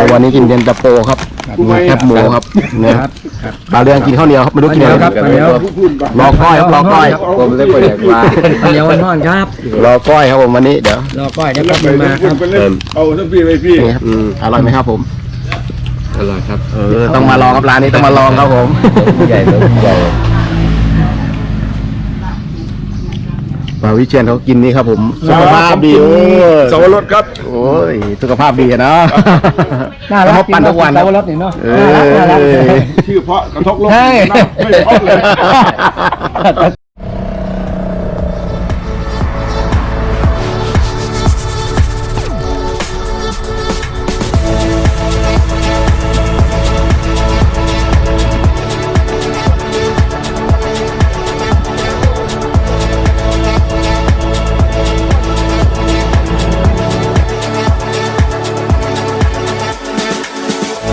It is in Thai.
อวันนี้กินเย็นตาโฟครับมีแคบหมูครับเนี่ยครับปลาเรืองกินข้าวเหนียวครับไม่รู้กินอะไรครับข้าวเหนียวรอก้อยครับรอก้อยผมเลยไปแดกว่าข้าวเหนียวอ่อนๆครับรอก้อยครับผมวันนี้เดี๋ยวรอก้อยเดี๋ยวก็บินมาครับเอาทั้งพี่ไปพี่นี่ครับอร่อยไหมครับผมอร่อยครับเออต้องมาลองครับร้านนี้ต้องมาลองครับผมใหญ่เลยใหญ่ ปลาวิเชียนเขากินนี่ครับผมสุขภาพดีโอ้ยสวรสครับ โอ้ยสุขภาพดีอะเนาะน่ารักเขาปั่นทุกวันกินะนรถนี่เนาะเอน่ารักน่ารักอชื่อเพราะกระทบโลกใช่ ไม่เพราะเลย